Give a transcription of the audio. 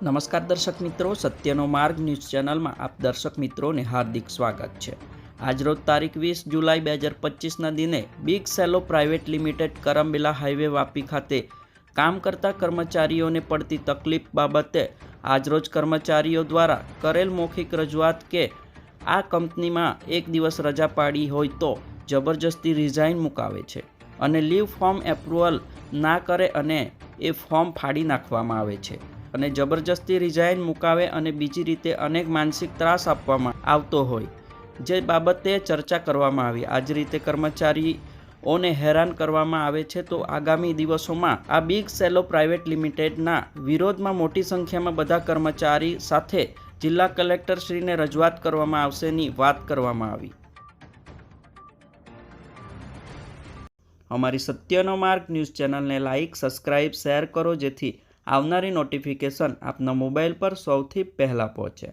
નમસ્કાર દર્શક મિત્રો, સત્યનો માર્ગ ન્યૂઝ ચેનલમાં આપ દર્શક મિત્રોને હાર્દિક સ્વાગત છે. આજરોજ તારીખ વીસ જુલાઈ બે હજાર પચીસના દિને big Cello private limited Karambela highway Vapi ખાતે કામ કરતા કર્મચારીઓને પડતી તકલીફ બાબતે આજરોજ કર્મચારીઓ દ્વારા કરેલ મૌખિક રજૂઆત કે આ કંપનીમાં એક દિવસ રજા પાડી હોય તો જબરજસ્તી રિઝાઇન મુકાવે છે અને લીવ ફોર્મ એપ્રુવલ ના કરે અને એ ફોર્મ ફાડી નાખવામાં આવે છે. અને જબરજસ્તી રિઝાઇન મુકાવે અને બીજી રીતે અનેક માનસિક ત્રાસ આપવામાં આવતો હોય. જે બાબતે ચર્ચા કરવામાં આવી. આ જ રીતે કર્મચારીઓને હેરાન કરવામાં આવે છે તો આગામી દિવસોમાં આ બિગ સેલો પ્રાઇવેટ લિમિટેડના વિરોધમાં મોટી સંખ્યામાં બધા કર્મચારી સાથે જિલ્લા કલેક્ટરશ્રીને રજૂઆત કરવામાં આવશેની વાત કરવામાં આવી. અમારી સત્યનો માર્ગ ન્યૂઝ ચેનલને લાઇક સબસ્ક્રાઇબ, શેર કરો જેથી આવનારી નોટિફિકેશન આપના મોબાઈલ પર સૌથી પહેલાં પહોંચે.